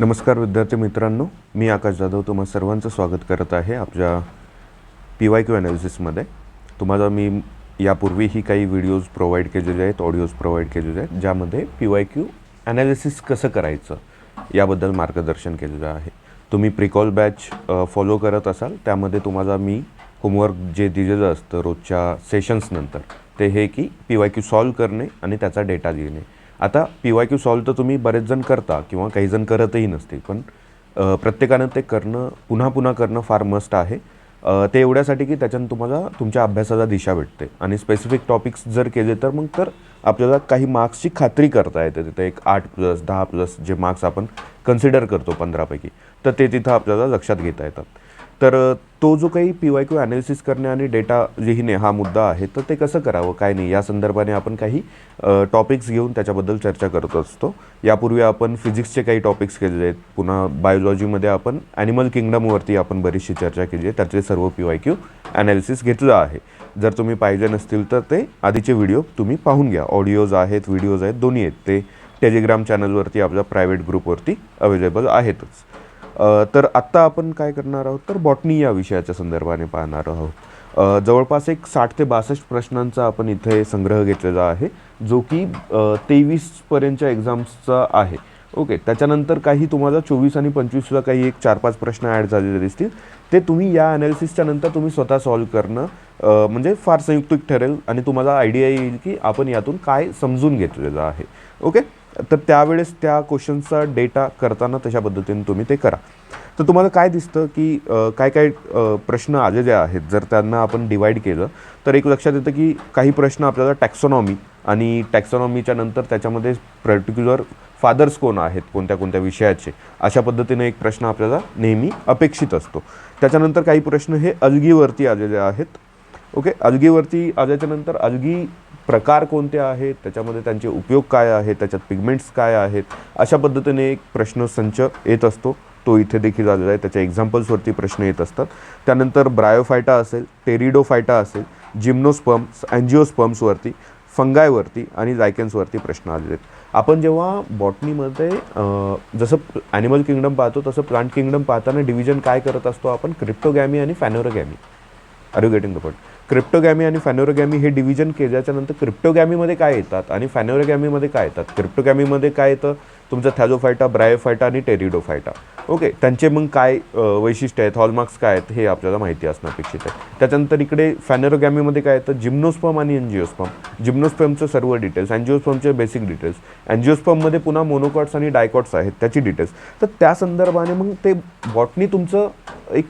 नमस्कार विद्यार्थी मित्रांनो मी आकाश जाधव तुम्हा सर्वांचं स्वागत करत आहे आपल्या पी वाय क्यू ॲनालिसिसमध्ये तुम्हाला मी यापूर्वीही काही व्हिडिओज प्रोव्हाइड केलेले आहेत ऑडिओज प्रोव्हाइड केलेले आहेत ज्यामध्ये पी वाय क्यू ॲनालिसिस कसं करायचं याबद्दल मार्गदर्शन केलेलं आहे. तुम्ही प्रिकॉल बॅच फॉलो करत असाल त्यामध्ये तुम्हाला मी होमवर्क जे दिलेलं असतं रोजच्या सेशन्सनंतर ते हे की पी वाय क्यू सॉल्व करणे आणि त्याचा डेटा लिहिणे. आता पी वाय क्यू सॉल्व तर तुम्ही बरेच जण करता किंवा काही जण करतही नसतील पण प्रत्येकानं ते करणं पुन्हा पुन्हा करणं फार मस्ट आहे. ते एवढ्यासाठी की त्याच्यानं तुम्हाला तुमच्या अभ्यासाला दिशा भेटते. आणि स्पेसिफिक टॉपिक्स जर केले तर मग तर आपल्याला काही मार्क्सची खात्री करता येते. तिथे एक आठ प्लस दहा प्लस जे मार्क्स आपण कन्सिडर करतो पंधरापैकी तर ते तिथं आपल्याला लक्षात घेता येतात. तर तो जो काही पी वाय क्यू ॲनालिसिस करणे आणि डेटा लिहिणे हा मुद्दा आहे तर ते कसं करावं काय नाही? या संदर्भाने आपण काही टॉपिक्स घेऊन त्याच्याबद्दल चर्चा करत असतो. यापूर्वी आपण फिजिक्सचे काही टॉपिक्स केलेले आहेत. पुन्हा बायोलॉजीमध्ये आपण ॲनिमल किंगडमवरती आपण बरीचशी चर्चा केली आहे. त्याचे सर्व पी वाय क्यू ॲनालिसिस घेतलं आहे. जर तुम्ही पाहिजे नसतील तर ते आधीचे व्हिडिओ तुम्ही पाहून घ्या. ऑडिओज आहेत व्हिडिओज आहेत दोन्ही आहेत. ते टेलिग्राम चॅनलवरती आपल्या प्रायव्हेट ग्रुपवरती अवेलेबल आहेतच. तर आत्ता आपण काय करणार आहोत? तर बॉटनी या विषयाच्या संदर्भाने पाहणार आहोत. जवळपास एक साठ ते बासष्ट प्रश्नांचा आपण इथे संग्रह घेतलेला आहे जो की तेवीसपर्यंतच्या एक्झाम्सचा आहे. ओके त्याच्यानंतर काही तुम्हाला चोवीस आणि पंचवीसला काही एक चार पाच प्रश्न ॲड झालेले दिसतील. ते तुम्ही या ॲनालिसिसच्या नंतर तुम्ही स्वतः सॉल्व करणं म्हणजे फार संयुक्तिक ठरेल आणि तुम्हाला आयडिया येईल की आपण यातून काय समजून घेतलेलं आहे. ओके? तर त्यावेळेस त्या क्वेश्चनचा डेटा करताना तशा पद्धतीने तुम्ही ते करा. तर तुम्हाला काय दिसतं की काय काय प्रश्न प्रश्न आलेले आहेत जर त्यांना आपण डिवाईड केलं तर एक लक्षात येतं की काही प्रश्न आपल्याला टॅक्सॉनॉमी आणि टॅक्सॉनॉमीच्या नंतर त्याच्यामध्ये पर्टिक्युलर फादर्स कोण आहेत कोणत्या कोणत्या विषयाचे अशा पद्धतीने एक प्रश्न आपल्याला नेहमी अपेक्षित असतो. त्याच्यानंतर काही प्रश्न हे अलगीवरती आलेले आहेत. ओके अजगीवरती आल्याच्यानंतर नंतर प्रकार कोणते आहेत? त्याच्यामध्ये त्यांचे उपयोग काय आहेत? त्याच्यात पिगमेंट्स काय आहेत? अशा पद्धतीने एक प्रश्न संच येत असतो. तो इथे देखील आलेला आहे. त्याच्या एक्झाम्पल्सवरती प्रश्न येत असतात. त्यानंतर ब्रायोफायटा असेल टेरिडोफायटा असेल जिम्नोस्पम्स अँजिओस्पम्सवरती फंगायवरती आणि जायकेन्सवरती प्रश्न आलेले आहेत. आपण जेव्हा बॉटनीमध्ये जसं ॲनिमल किंगडम पाहतो तसं प्लांट किंगडम पाहताना डिव्हिजन काय करत असतो आपण? क्रिप्टोगॅमी आणि phanerogamy are you getting the point cryptogamy आणि फॅनोरोगॅमी हे डिव्हिजन केल्याच्यानंतर क्रिप्टोगॅमीमध्ये काय येतात आणि फॅनोरोगॅमीमध्ये काय येतात? क्रिप्टोगॅमीमध्ये काय येतं? तुमचं थॅझोफायटा ब्रायोफायटा आणि टेरिडोफायटा ओके त्यांचे मग काय वैशिष्ट्य आहेत हॉलमार्क्स काय आहेत हे आपल्याला माहिती असणं अपेक्षित आहे. त्याच्यानंतर इकडे फॅनरोगॅमीमध्ये काय येतं जिम्नोस्पम आणि एनजिओस्पम जिम्नोस्पमचं सर्व डिटेल्स अँजिओस्पमचे बेसिक डिटेल्स अँजिओस्पममध्ये पुन्हा मोनोकॉट्स आणि डायकॉट्स आहेत त्याची डिटेल्स तर त्या संदर्भाने मग ते बॉटनी तुमचं एक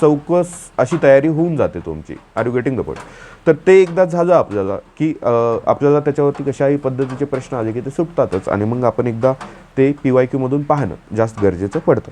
चौकस अशी तयारी होऊन जाते तुमची. Are you getting the point तर ते एकदा झालं आपल्याला की आपल्याला त्याच्यावरती कशाही पद्धतीचे प्रश्न आले की ते सुटतातच आणि मग आपण एकदा ते पी वाय क्यूमधून पाहणं जास्त गरजेचं पडतं.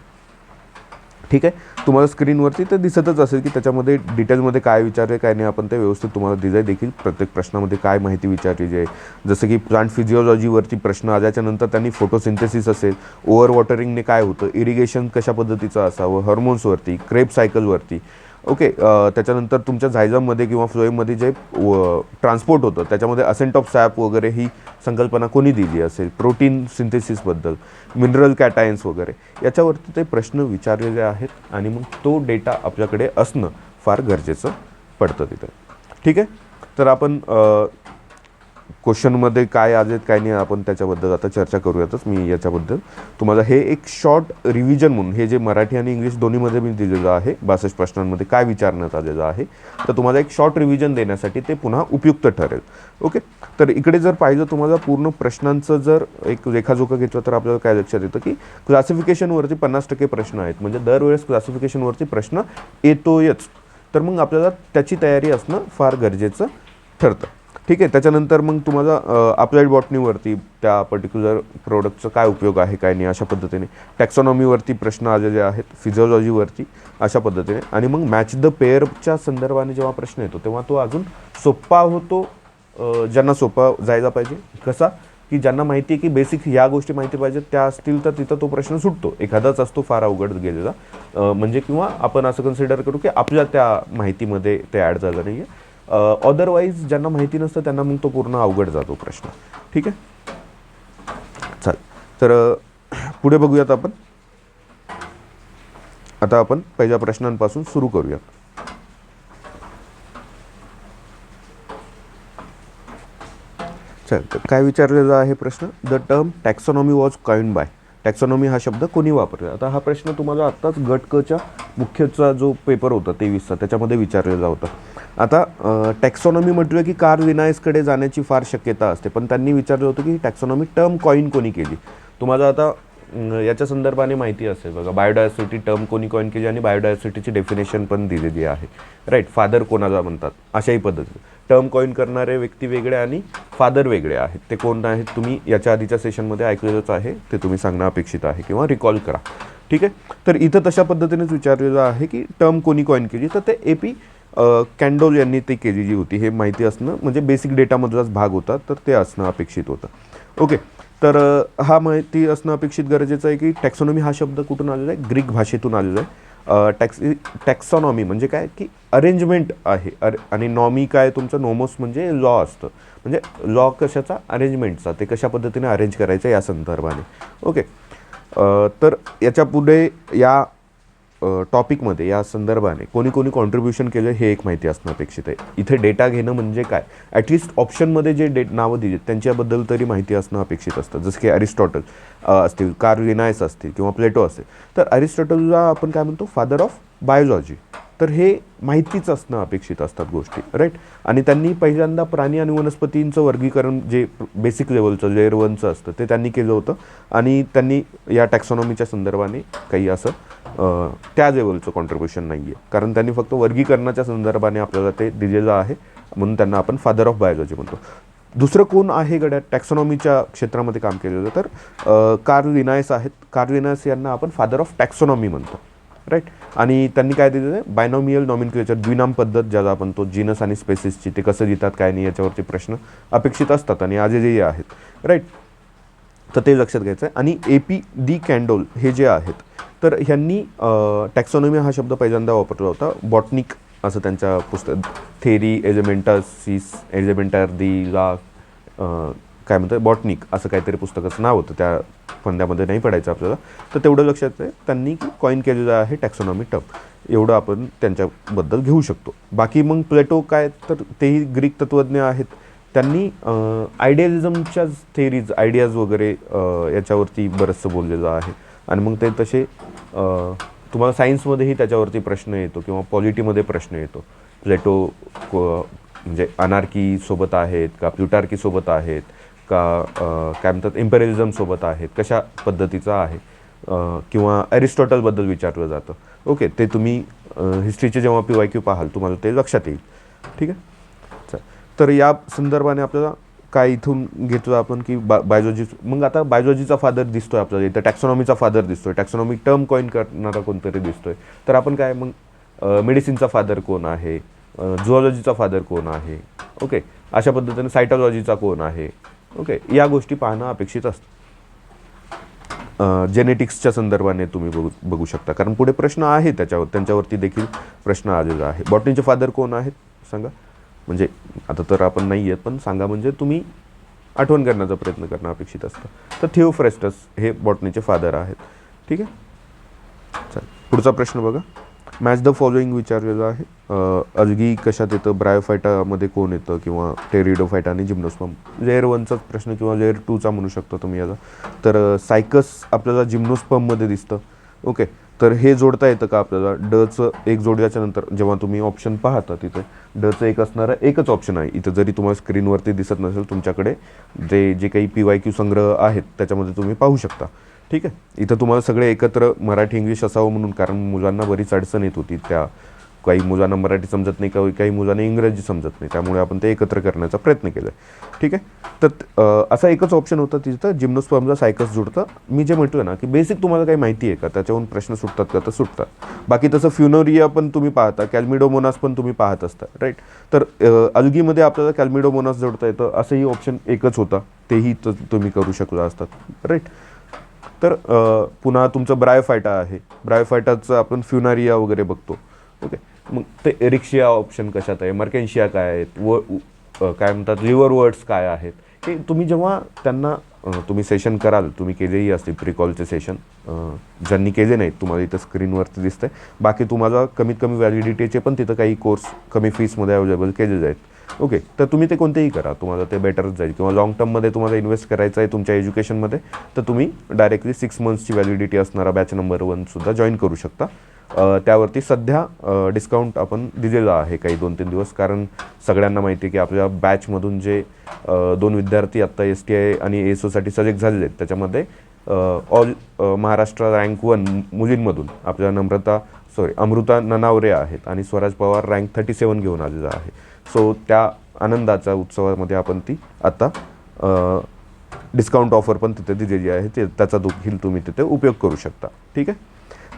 ठीक आहे? तुम्हाला स्क्रीनवरती ते दिसतच असेल की त्याच्यामध्ये डिटेलमध्ये काय विचारले काय नाही आपण ते व्यवस्थित तुम्हाला दिलं देखील. प्रत्येक प्रश्नामध्ये काय माहिती विचारलेली आहे. जसं की प्लांट फिजिओलॉजीवरती प्रश्न आल्याच्यानंतर त्यांनी फोटोसिंथेसिस असेल ओव्हर वॉटरिंगने काय होतं इरिगेशन कशा पद्धतीचं असावं हॉर्मोन्सवरती क्रेप सायकलवरती ओके त्याच्यानंतर तुमच्या झायझममध्ये किंवा फ्लोईमध्ये जे ट्रान्सपोर्ट होतं त्याच्यामध्ये असेंट ऑफ सॅप वगैरे ही संकल्पना कोणी दिली असेल? प्रोटीन सिंथेसिसबद्दल मिनरल कॅटायन्स वगैरे याच्यावरती ते प्रश्न विचारलेले आहेत आणि मग तो डेटा आपल्याकडे असणं फार गरजेचं पडतं तिथं. ठीक आहे? तर आपण क्वेश्चनमध्ये काय आहेत काय नाही आपण त्याच्याबद्दल आता चर्चा करूयातच. मी याच्याबद्दल. तुम्हाला हे एक शॉर्ट रिव्हिजन म्हणून हे जे मराठी आणि इंग्लिश दोन्हीमध्ये मी दिलेलं आहे बासष्ट प्रश्नांमध्ये काय विचारण्यात आलेलं आहे तर तुम्हाला एक शॉर्ट रिव्हिजन देण्यासाठी ते पुन्हा उपयुक्त ठरेल. ओके तर इकडे जर पाहिलं तुम्हाला पूर्ण प्रश्नांचं जर एक रेखाजोखा घेतलं तर आपल्याला काय लक्षात येतं की क्लासिफिकेशनवरती पन्नास टक्के प्रश्न आहेत. म्हणजे दरवेळेस क्लासिफिकेशनवरती प्रश्न येतोयच. तर मग आपल्याला त्याची तयारी असणं फार गरजेचं ठरतं. ठीक आहे त्याच्यानंतर मग तुम्हाला अप्लाइड बॉटनीवरती त्या पर्टिक्युलर प्रोडक्टचं काय उपयोग आहे काय नाही अशा पद्धतीने. टॅक्सॉनॉमीवरती प्रश्न आलेले आहेत फिजिओलॉजीवरती अशा पद्धतीने. आणि मग मॅच द पेअरच्या संदर्भाने जेव्हा प्रश्न येतो तेव्हा तो अजून सोप्पा होतो ज्यांना सोपा जायला पाहिजे. कसा? की ज्यांना माहिती आहे की बेसिक ह्या गोष्टी माहिती पाहिजेत त्या असतील तर तिथं तो प्रश्न सुटतो. एखादाच असतो फार अवघड गेलेला. म्हणजे किंवा आपण असं कन्सिडर करू की आपल्या त्या माहितीमध्ये ते ॲड झालं नाही आहे अदरवाईज ज्यांना माहिती नसतं त्यांना मग तो पूर्ण अवघड जातो प्रश्न. ठीक आहे? चालेल तर पुढे बघूयात आपण. आता आपण पहिल्या प्रश्नांपासून सुरू करूयात. चल तर काय विचारलेला आहे प्रश्न? The term taxonomy was coin by taxonomy हा शब्द कोणी वापरला? आता हा प्रश्न तुम्हाला आत्ताच गटकच्या मुख्यचा जो पेपर होता तेवीसचा त्याच्यामध्ये विचारलेला होता. आता टॅक्सॉनॉमी म्हटलं की कार विनायसकडे जाण्याची फार शक्यता असते. पण त्यांनी विचारलं होतं की टॅक्सॉनॉमी टर्म कॉईन कोणी केली? तुम्हाला आता याच्या संदर्भाने माहिती असेल बघा बायोडायव्हर्सिटी टर्म कोणी कॉईन केली आणि बायोडायव्हर्सिटीची डेफिनेशन पण दिलेली आहे. राईट फादर कोणाला म्हणतात? अशाही पद्धतीने टर्म कॉईन करणारे व्यक्ती वेगळे आणि फादर वेगळे आहेत. ते कोण आहेत? तुम्ही याच्या आधीच्या सेशनमध्ये ऐकलेलंच आहे. ते तुम्ही सांगणं अपेक्षित आहे किंवा रिकॉल करा. ठीक आहे? तर इथं तशा पद्धतीनेच विचारलेलं आहे की टर्म कोणी कॉईन केली? तर ते ए पी कॅन्डोल यांनी ती केलेली होती हे माहिती असणं म्हणजे बेसिक डेटामधलाच भाग होता तर ते असणं अपेक्षित होतं. ओके तर हा माहिती असणं अपेक्षित गरजेचं आहे की टॅक्सॉनॉमी हा शब्द कुठून आलेला आहे? ग्रीक भाषेतून आलेला आहे. टॅक्स टॅक्सॉनॉमी म्हणजे काय? की अरेंजमेंट आहे. अरे आणि नॉमी काय? तुमचं नॉमोस म्हणजे लॉ असतं. म्हणजे लॉ कशाचा? अरेंजमेंटचा ते कशा पद्धतीने अरेंज करायचं या संदर्भाने. ओके तर याच्यापुढे या टॉपिकमध्ये या संदर्भाने कोणी कोणी कॉन्ट्रीब्युशन केलं हे एक माहिती असणं अपेक्षित आहे. इथे डेटा घेणं म्हणजे काय? ॲटलिस्ट ऑप्शनमध्ये जे डेट नावं दिली त्यांच्याबद्दल तरी माहिती असणं अपेक्षित असतं. जसं की अरिस्टॉटल असतील कार्लिनायस असतील किंवा प्लेटो असेल. तर अरिस्टॉटलला आपण काय म्हणतो? फादर ऑफ बायोलॉजी तर हे माहितीच असणं अपेक्षित असतात गोष्टी राईट आणि त्यांनी पहिल्यांदा प्राणी आणि वनस्पतींचं वर्गीकरण जे बेसिक लेवलचं लेअर वनचं असतं ते त्यांनी केलं होतं. आणि त्यांनी या टॅक्सॉनॉमीच्या संदर्भाने काही असं त्या लेवलचं कॉन्ट्रीब्युशन नाही आहे कारण त्यांनी फक्त वर्गीकरणाच्या संदर्भाने आपल्याला ते दिलेलं आहे. म्हणून त्यांना आपण फादर ऑफ बायोलॉजी म्हणतो. दुसरं कोण आहे गड्या? टॅक्सॉनॉमीच्या क्षेत्रामध्ये काम केलेलं तर कार्ल लिनायस आहेत. कार्ल लिनायस यांना आपण फादर ऑफ टॅक्सॉनॉमी म्हणतो. राईट आणि त्यांनी काय दिलेलं आहे? बायनॉमियल नॉमिनक्लेचर द्विनाम पद्धत ज्याला आपण तो जीनस आणि स्पेसिसची ते कसं लिहितात काय नाही याच्यावरती प्रश्न अपेक्षित असतात आणि आजही आहेत. राईट तर ते लक्षात घ्यायचं आहे आणि ए पी डी कॅन्डोल हे जे आहेत तर ह्यांनी टॅक्सॉनॉमी हा शब्द पहिल्यांदा वापरला होता. बॉटनिक असं त्यांच्या पुस्तक थेरी एलिमेंटासिस एलिमेंटार दी ला काय म्हणतात बॉटनिक असं काहीतरी पुस्तकाचं नाव होतं. त्या फंद्यामध्ये नाही पडायचं आपल्याला. तर तेवढं लक्षात आहे. त्यांनी कॉईन केलेलं आहे टॅक्सॉनॉमी टप एवढं आपण त्यांच्याबद्दल घेऊ शकतो. बाकी मग प्लेटो काय तर तेही ग्रीक तत्त्वज्ञ आहेत. त्यांनी आयडियालिझमच्याच थेरीज आयडियाज वगैरे याच्यावरती बरंचसं बोललेलं आहे. आणि मग ते तसे तुम्हाला सायन्समध्येही त्याच्यावरती प्रश्न येतो किंवा पॉलिटीमध्ये प्रश्न येतो. प्लेटो म्हणजे अनारकीसोबत आहेत का प्युटार्कीसोबत आहेत का काय म्हणतात इम्पेरिलिझमसोबत आहेत कशा पद्धतीचा आहे किंवा ॲरिस्टॉटलबद्दल विचारलं जातं. ओके ते तुम्ही हिस्ट्रीचे जेव्हा पी वाय क्यू पाहाल तुम्हाला ते लक्षात येईल. ठीक आहे? चल. तर या संदर्भाने आपल्याला काय इथून घेतो आपण की बा बायोलॉजी मग आता बायोलॉजीचा फादर दिसतोय आपल्याला इथं टॅक्सॉनॉमीचा फादर दिसतोय. टॅक्सॉनॉमी टर्म कॉईन करणारा कोणतरी दिसतोय. तर आपण काय मग मेडिसिनचा फादर कोण आहे? झुऑलॉजीचा फादर कोण आहे? ओके. अशा पद्धतीने सायटॉलॉजीचा कोण आहे? ओके. या गोष्टी पाहणं अपेक्षित असतं. जेनेटिक्सच्या संदर्भाने तुम्ही बघू बघू शकता. कारण पुढे प्रश्न आहे त्याच्यावर त्यांच्यावरती देखील प्रश्न आलेला आहे. बॉटनीचे फादर कोण आहेत? सांगा. म्हणजे आता तर आपण नाही आहेत पण सांगा म्हणजे तुम्ही आठवण करण्याचा प्रयत्न करणं अपेक्षित असतं. तर थिओफ्रेस्टस हे बॉटनीचे फादर आहेत. ठीक आहे? चल पुढचा प्रश्न बघा. मॅच द फॉलोइंग विचारलेलं आहे. अं, अलगी कशात येतं? ब्रायोफायटामध्ये कोण येतं? किंवा टेरिडोफायटा आणि जिम्नोस्पम लेअर वनचाच प्रश्न किंवा लेअर टूचा म्हणू शकतो तुम्ही याचा. तर सायकस आपल्याला जिम्नोस्पममध्ये दिसतं. ओके. तर हे जोडता येतं का आपल्याला? डचं एक जोडल्याच्या नंतर जेव्हा तुम्ही ऑप्शन पाहता तिथे डचं एक असणारं एकच ऑप्शन आहे. इथं जरी तुम्हाला स्क्रीनवरती दिसत नसेल तुमच्याकडे जे जे काही पी वाय क्यू संग्रह आहेत त्याच्यामध्ये तुम्ही पाहू शकता. ठीक आहे? इथं तुम्हाला सगळे एकत्र मराठी इंग्लिश असावं म्हणून कारण मुलांना बरीच अडचण येत होती त्या काही मुलांना मराठी समजत नाही काही काही मुलांना इंग्रजी समजत नाही. त्यामुळे आपण ते एकत्र करण्याचा प्रयत्न केला आहे ठीक आहे? तर असा एकच ऑप्शन होता तिथं जिम्नोस्पर्मला सायकस जुडतं. मी जे म्हटलं ना की बेसिक तुम्हाला काही माहिती आहे का? त्याच्याहून प्रश्न सुटतात का? तर सुटतात. बाकी तसं फ्युनोरिया पण तुम्ही पाहता कॅल्मिडोमोनास पण तुम्ही पाहत असता राईट तर अलगीमध्ये आपल्याला कॅल्मिडोमोनास जोडता येतं असंही ऑप्शन एकच होता. तेही तर तुम्ही करू शकला असतात राईट तर पुन्हा तुमचं ब्रायोफायटा आहे. ब्रायोफायटाचं आपण फ्युनारिया वगैरे बघतो. ओके मग ते एरिक्शिया ऑप्शन कशात आहे? मर्केन्शिया काय आहेत? व काय म्हणतात? रिव्हर वर्ड्स काय आहेत? हे तुम्ही जेव्हा त्यांना तुम्ही सेशन कराल तुम्ही केलेही असतील प्रिकॉलचे सेशन ज्यांनी केले नाहीत तुम्हाला इथं स्क्रीनवरती दिसतंय. बाकी तुम्हाला कमीत कमी व्हॅलिडिटीचे पण तिथं काही कोर्स कमी फीसमध्ये अवेलेबल केलेले आहेत ओके तर तुम्ही ते कोणतेही करा. तुम्हाला ते बेटरच जाईल. किंवा लॉंग टर्ममध्ये तुम्हाला इन्व्हेस्ट करायचं आहे तुमच्या एज्युकेशनमध्ये तर तुम्ही डायरेक्टली सिक्स मंथ्सची व्हॅलिडिटी असणारा बॅच नंबर वनसुद्धा जॉईन करू शकता. त्यावरती सध्या डिस्काउंट आपण दिलेला आहे काही दोन तीन दिवस. कारण सगळ्यांना माहिती आहे की आपल्या बॅचमधून जे दोन विद्यार्थी आत्ता एस टी आय आणि एस ओसाठी सजेक्ट झालेले आहेत त्याच्यामध्ये ऑल महाराष्ट्र रँक वन मुलींमधून आपल्या नम्रता सॉरी अमृता ननावरे आहेत आणि Swaraj Pawar rank thirty seven घेऊन आलेला आहे. सो त्या आनंदाच्या उत्सवामध्ये आपण ती आत्ता डिस्काउंट ऑफर पण तिथे दिलेली आहे. ते त्याचा देखील तुम्ही तिथे उपयोग करू शकता. ठीक आहे?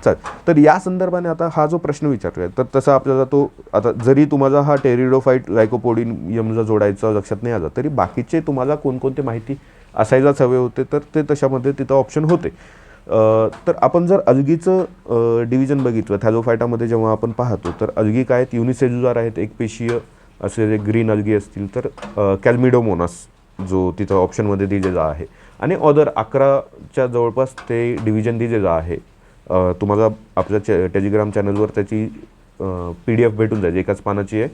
चालेल तर या संदर्भाने आता हा जो प्रश्न विचारतोय तर तसा आपल्याला तो आता जरी तुम्हाला हा टेरिडोफाईट लायकोपोडियमला जोडायचं लक्षात नाही आलं तरी बाकीचे तुम्हाला कोणकोणते माहिती असायलाच हवे होते तर ते तशामध्ये तिथं ऑप्शन होते. तर आपण जर अल्गीचं डिव्हिजन बघितलं थॅलोफायटामध्ये जेव्हा आपण पाहतो तर अलगी काय आहेत? युनिसेल्युलर आहेत एक पेशीय असलेले ग्रीन अल्गी असतील तर कॅल्मिडोमोनास जो तिथं ऑप्शनमध्ये दिलेला आहे. आणि ऑदर अकराच्या जवळपास ते डिव्हिजन दिलेलं आहे. तुम्हाला आपल्या चे टेलिग्राम चॅनलवर त्याची पी डी एफ भेटून जाईल. एकाच पानाची आहे.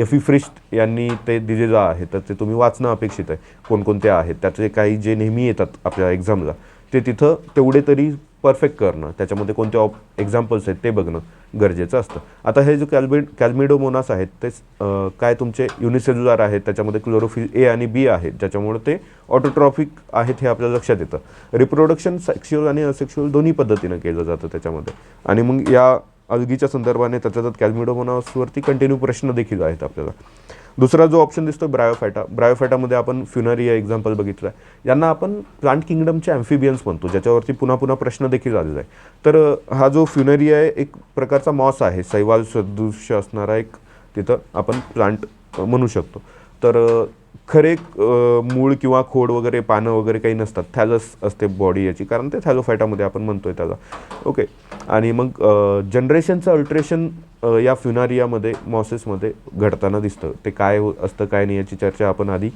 एफ ई फ्रिस्ट यांनी ते दिलेलं आहे. तर ते तुम्ही वाचणं अपेक्षित आहे. कोणकोणते आहेत. त्याचे काही जे नेहमी येतात आपल्या एक्झामला ते तिथं तेवढे तरी परफेक्ट करणं त्याच्यामध्ये कोणते ऑप एक्झाम्पल्स आहेत ते बघणं गरजेचं असतं. आता हे जो कॅल्बि कॅल्मिडोमोनास आहेत ते काय तुमचे युनिसेल्युलर आहेत त्याच्यामध्ये क्लोरोफिल ए आणि बी आहेत ज्याच्यामुळे ते ऑटोट्रॉफिक आहेत हे आपल्या लक्षात येतं. रिप्रोडक्शन सेक्शुअल आणि असेक्शुअल दोन्ही पद्धतीनं केलं जातं त्याच्यामध्ये. आणि मग या अलगीच्या संदर्भाने त्याच्यात कॅल्मिडोमोनासवरती कंटिन्यू प्रश्न देखील आहेत आपल्याला. दुसरा जो ऑप्शन दिसतो ब्रायोफायटा ब्रायोफायटामध्ये आपण फ्युनरिया एक्झाम्पल बघितलं आहे यांना आपण प्लांट किंगडमचे ॲम्फिबियन्स म्हणतो ज्याच्यावरती पुन्हा पुन्हा प्रश्न देखील आलेला आहे तर हा जो फ्युनरिया आहे एक प्रकारचा मॉस आहे. सैवाल सदृश्य असणारा एक तिथं आपण प्लांट म्हणू शकतो. तर खरे मूळ किंवा खोड वगैरे पानं वगैरे काही नसतात. थॅलस असते बॉडी याची. कारण ते थॅलोफायटामध्ये आपण म्हणतोय त्याला. ओके आणि मग जनरेशनचं अल्ट्रेशन या फ्युनारियामध्ये मॉसेसमध्ये घडताना दिसतं. ते काय हो असतं काय नाही याची चर्चा आपण आधी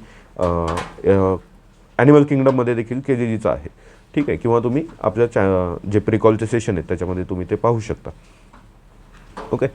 ॲनिमल किंगडममध्ये देखील केलेलीच आहे. ठीक आहे? किंवा तुम्ही आपल्या चॅ जे प्रिकॉलचे सेशन आहेत त्याच्यामध्ये तुम्ही ते पाहू शकता. ओके?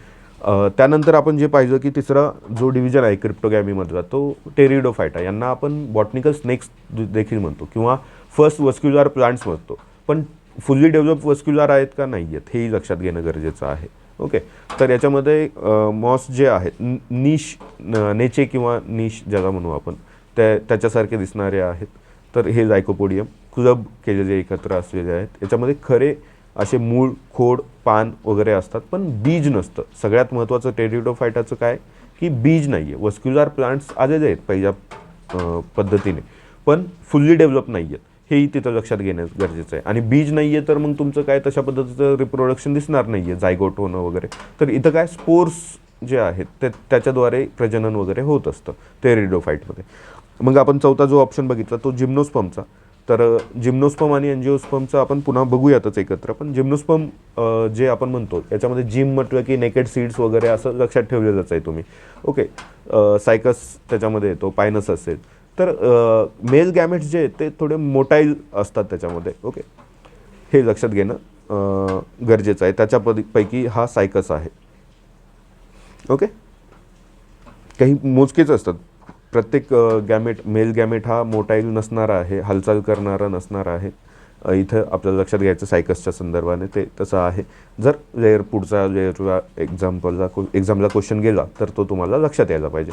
त्यानंतर आपण जे पाहिजे की तिसरा जो डिव्हिजन आहे क्रिप्टोगॅमीमधला तो टेरिडोफायटा यांना आपण बॉटनिकल स्नेक्स देखील म्हणतो. किंवा फर्स्ट वस्क्युलर प्लांट्स म्हणतो. पण फुल्ली डेव्हलप वस्क्युलर आहेत का? नाही आहेत हेही लक्षात घेणं गरजेचं आहे. ओके. तर याच्यामध्ये मॉस जे आहेत निश नेचे किंवा निश ज्याला म्हणू आपण त्या त्याच्यासारखे दिसणारे आहेत. तर हे लायकोपोडियम क्लब केलेले एकत्र असलेले आहेत. याच्यामध्ये खरे असे मूळ खोड पान वगैरे असतात पण बीज नसतं. सगळ्यात महत्त्वाचं टेरिडोफायटाचं काय? की बीज नाही आहे वस्क्युलर प्लांट्स आलेले आहेत पहिल्या पद्धतीने. पण फुल्ली डेव्हलप नाही आहेत हेही तिथं लक्षात घेणं गरजेचं आहे. आणि बीज नाही आहे तर मग तुमचं काय तशा पद्धतीचं रिप्रोडक्शन दिसणार नाही आहे जायगोट होणं वगैरे. तर इथं काय स्पोर्स जे आहेत ते त्याच्याद्वारे प्रजनन वगैरे होत असतं ते टेरिडोफाईटमध्ये मग आपण चौथा जो ऑप्शन बघितला तो जिम्नोस्पमचा तर जिम्नोस्पम आणि एनजिओस्पमचं आपण पुन्हा बघूयातच एकत्र. पण जिम्नोस्पम जे आपण म्हणतो याच्यामध्ये जिम म्हटलं की नेकेड सीड्स वगैरे असं लक्षात ठेवलेलंच आहे तुम्ही. ओके सायकस त्याच्यामध्ये येतो पायनस असेल तर मेल गॅमेट्स जे आहेत ते थोडे मोटाईल असतात त्याच्यामध्ये ओके? हे लक्षात घेणं गरजेचं आहे. त्याच्यापदी पैकी हा सायकस आहे. ओके? काही मोजकेच असतात. प्रत्येक गॅमेट मेल गॅमेट हा मोटाईल नसणारा आहे हालचाल करणारा नसणारा आहे. इथं आपल्याला लक्षात घ्यायचं सायकसच्या संदर्भाने ते तसं आहे. जर लेअर पुढचा लेअरला एक्झाम्पलला एक्झामला क्वेश्चन गेला तर तो तुम्हाला लक्षात यायला पाहिजे.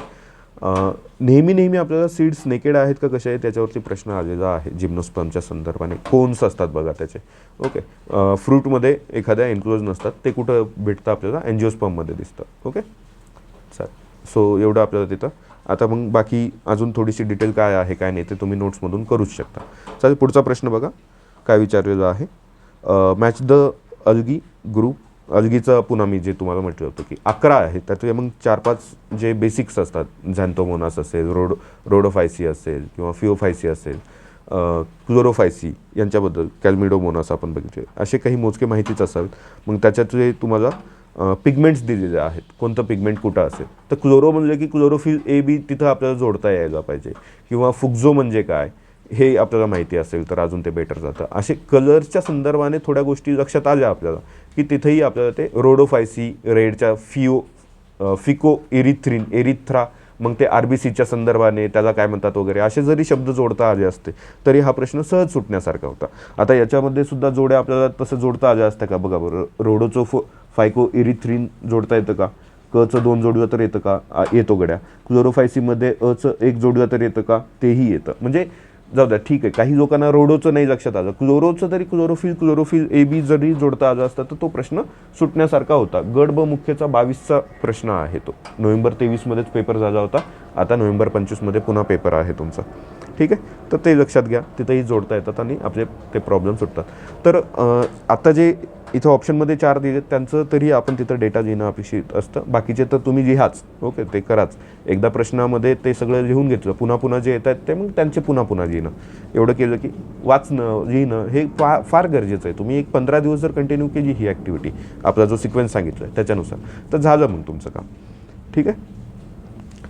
नेहमी नेहमी आपल्याला सीड्स नेकेड आहेत का कसे आहेत त्याच्यावरती प्रश्न आलेला आहे जिम्नोस्पमच्या संदर्भाने. कोन्स असतात बघा त्याचे. ओके. फ्रूटमध्ये एखाद्या एन्क्लोज नसतात ते कुठं भेटतं आपल्याला? एन्जिओस्पममध्ये दिसतं. ओके? चालेल. सो एवढं आपल्याला तिथं. आता मग बाकी अजून थोडीशी डिटेल काय आहे काय नाही ते तुम्ही नोट्समधून करूच शकता. चालेल पुढचा प्रश्न बघा. काय विचारलेला आहे? मॅच द अलगी ग्रुप अलगीचं पुन्हा मी जे तुम्हाला म्हटलं होतं की अकरा आहे त्यातले मग चार पाच जे बेसिक्स असतात झॅन्थोमोनास असेल रोड रोडोफायसी असेल किंवा फिओफायसी असेल क्लोरोफायसी यांच्याबद्दल कॅल्मिडोमोनास आपण बघितले. असे काही मोजके माहितीच असावेत. मग त्याच्यातले तुम्हाला पिगमेंट्स दिलेले आहेत कोणतं पिगमेंट कुठं असेल तर क्लोरो म्हणजे की क्लोरोफिल ए बी तिथं आपल्याला जोडता यायला पाहिजे. किंवा फुग्जो म्हणजे काय हे आपल्याला माहिती असेल तर अजून ते बेटर जातं. असे कलरच्या संदर्भाने थोड्या गोष्टी लक्षात आल्या आपल्याला. की तिथेही आपल्याला ते रोडोफायसी रेडच्या फिओ फिको इरिथ्रिन एरिथ्रा मग ते आर बी सीच्या संदर्भाने त्याला काय म्हणतात वगैरे असे जरी शब्द जोडता आले असते तरी हा प्रश्न सहज सुटण्यासारखा होता. आता याच्यामध्ये सुद्धा जोड्या आपल्याला तसं जोडता आल्या असत्या का? बघा बरं रोडोचो फो फायको इरिथ्रिन जोडता येतं का? कचं दोन जोडलं तर येतं का? येतो गड्या. क्लोरोफायसीमध्ये अचं एक जोडलं तर येतं का? तेही येतं. म्हणजे जाऊ द्या ठीक आहे. काही लोकांना रोडोचं नाही लक्षात आलं. क्लोरोचं तरी क्लोरोफिल क्लोरोफिल ए बी जरी जोडता आलं असतं तर तो प्रश्न सुटण्यासारखा होता. गड ब मुख्यचा बावीसचा प्रश्न आहे तो. नोव्हेंबर तेवीसमध्येच पेपर झाला होता. आता नोव्हेंबर पंचवीसमध्ये पुन्हा पेपर आहे तुमचा. ठीक आहे? तर ते लक्षात घ्या. तिथेही जोडता येतात आणि आपले ते प्रॉब्लेम सुटतात. तर आत्ता आता जे इथं ऑप्शनमध्ये चार दिले त्यांचं तरी आपण तिथं डेटा लिहिणं अपेक्षित असतं. बाकीचे तर तुम्ही लिहाच. ओके? ते कराच. एकदा प्रश्नामध्ये ते सगळं लिहून घेतलं. पुन्हा पुन्हा जे येत आहेत ते मग त्यांचे पुन्हा पुन्हा लिहिणं एवढं केलं की वाचणं लिहिणं हे फा फार गरजेचं आहे. तुम्ही एक पंधरा दिवस जर कंटिन्यू केली ही ॲक्टिव्हिटी आपला जो सिक्वेन्स सांगितला आहे त्याच्यानुसार. तर झालं मग तुमचं काम. ठीक आहे?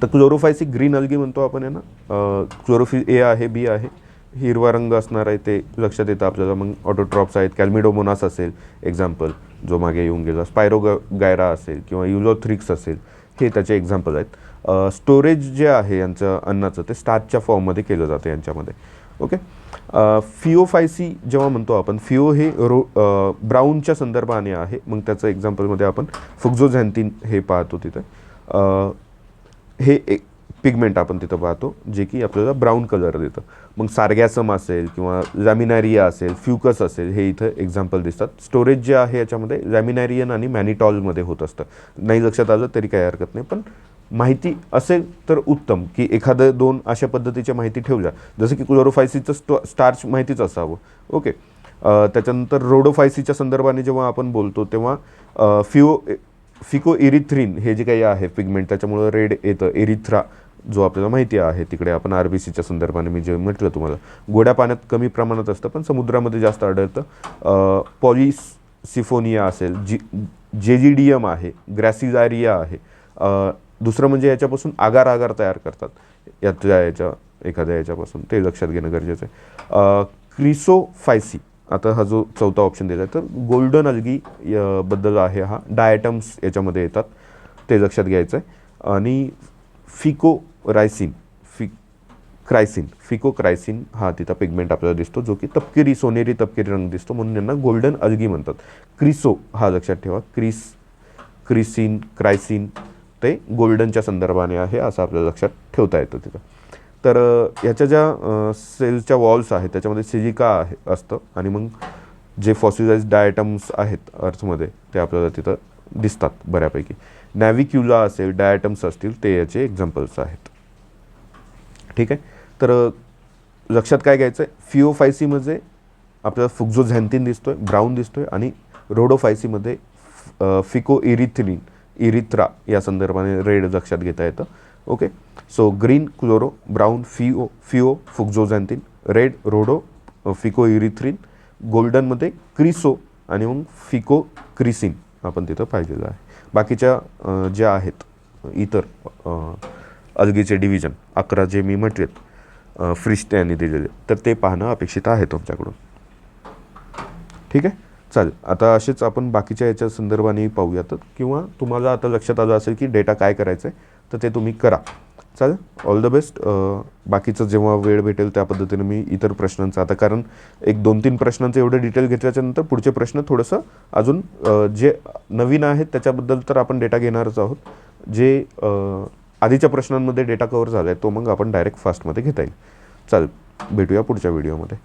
तर क्लोरोफायसिक ग्रीन अल्गी म्हणतो आपण आहे ना क्लोरोफिल ए आहे बी आहे. हिरवा रंग असणार आहे ते लक्षात येतं आपल्याला. मग ऑटोट्रॉप्स आहेत कॅल्मिडोमोनास असेल एक्झाम्पल जो मागे येऊन गेला. स्पायरो गायरा असेल किंवा युलोथ्रिक्स असेल हे त्याचे एक्झाम्पल आहेत. स्टोरेज जे आहे यांचं अन्नाचं ते स्टार्चच्या फॉर्ममध्ये केलं जातं यांच्यामध्ये. ओके फिओफायसी जेव्हा म्हणतो आपण फिओ हे रो ब्राऊनच्या संदर्भाने आहे. मग त्याचं एक्झाम्पलमध्ये आपण फुग्झोझॅन्थिन हे पाहतो तिथे. हे एक पिगमेंट आपण तिथं पाहतो जे की आपल्याला ब्राऊन कलर देतं. मग सारगॅसम असेल किंवा लॅमिनॅरिया असेल फ्युकस असेल हे इथं एक्झाम्पल दिसतात. स्टोरेज जे आहे याच्यामध्ये लॅमिनॅरियन आणि मॅनिटॉलमध्ये होत असतं. नाही लक्षात आलं तरी काही हरकत नाही पण माहिती असेल तर उत्तम की एखादं दोन अशा पद्धतीच्या माहिती ठेवल्या. जसं की क्लोरोफायसीचं स्टो स्टार्च माहितीच असावं. ओके त्याच्यानंतर रोडोफायसीच्या संदर्भाने जेव्हा आपण बोलतो तेव्हा फ्यु फिको इरिथ्रिन हे जे काही आहे पिगमेंट त्याच्यामुळं रेड येतं. एरिथ्रा जो आपल्याला माहिती आहे तिकडे आपण आर बी सीच्या संदर्भाने मी जे म्हटलं तुम्हाला. गोड्या पाण्यात कमी प्रमाणात असतं पण समुद्रामध्ये जास्त आढळतं. पॉलिस सिफोनिया असेल जी जेजिडियम आहे ग्रॅसिजारिया आहे. दुसरं म्हणजे याच्यापासून आगार आगार तयार करतात. यातल्या याच्या एखाद्या याच्यापासून. ते लक्षात घेणं गरजेचं आहे. क्रिसोफायसी. आता हा जो चौथा ऑप्शन दिला आहे तर गोल्डन अल्गी य- बद्दल आहे हा. डायटम्स याच्यामध्ये येतात. ते लक्षात घ्यायचं आहे आणि फिको रायसिन फि क्रायसिन फिको क्रायसिन हा तिथं पिगमेंट आपल्याला दिसतो जो की तपकिरी सोनेरी तपकिरी रंग दिसतो म्हणून यांना गोल्डन अल्गी म्हणतात. क्रिसो हा लक्षात ठेवा. क्रिस क्रिसिन क्रायसिन ते गोल्डनच्या संदर्भाने आहे असं आपल्याला लक्षात ठेवता येतं तिथं. तर ह्याच्या ज्या सेलच्या वॉल्स आहेत त्याच्यामध्ये सिलिका आहे असतं. आणि मग जे फॉसिलाइज डायटम्स आहेत अर्थमध्ये ते आपल्याला तिथं दिसतात बऱ्यापैकी. नॅव्हिक्युला असेल डायटम्स असतील ते याचे एक्झाम्पल्स आहेत. ठीक आहे? तर लक्षात काय घ्यायचं आहे फिओफायसीमध्ये आपल्याला फुक्झोझॅन्थिन दिसतोय ब्राऊन दिसतोय आणि रोडोफायसीमध्ये फिको इरिथ्रिन इरिथ्रा या संदर्भाने रेड लक्षात घेता येतं. Okay? So green chloro brown phaeo phaeo fucoxanthin red rhodo phyco erythrin गोल्डनमध्ये chryso आणि मग फिको क्रिसिन आपण तिथं पाहिलेलं आहे. बाकीच्या ज्या आहेत इतर अलगीचे डिव्हिजन अकरा जे मी म्हटलेत फ्रिश्ते यांनी दिलेले तर ते पाहणं अपेक्षित आहे तुमच्याकडून. ठीक आहे? चालेल. आता असेच आपण बाकीच्या याच्या संदर्भाने पाहूयात. किंवा तुम्हाला आता लक्षात आलं असेल की डेटा काय करायचं आहे तर ते तुम्ही करा. चालेल? ऑल द बेस्ट बाकीचं जेव्हा वेळ भेटेल त्या पद्धतीने मी इतर प्रश्नांचं आता कारण एक दोन तीन प्रश्नांचं एवढं डिटेल घेतल्याच्यानंतर पुढचे प्रश्न थोडंसं अजून जे नवीन आहेत त्याच्याबद्दल तर आपण डेटा घेणारच आहोत. जे आधीच्या प्रश्नांमध्ये डेटा कवर झाला आहे तो मग आपण डायरेक्ट फास्टमध्ये घेता येईल. चालेल. भेटूया पुढच्या व्हिडिओमध्ये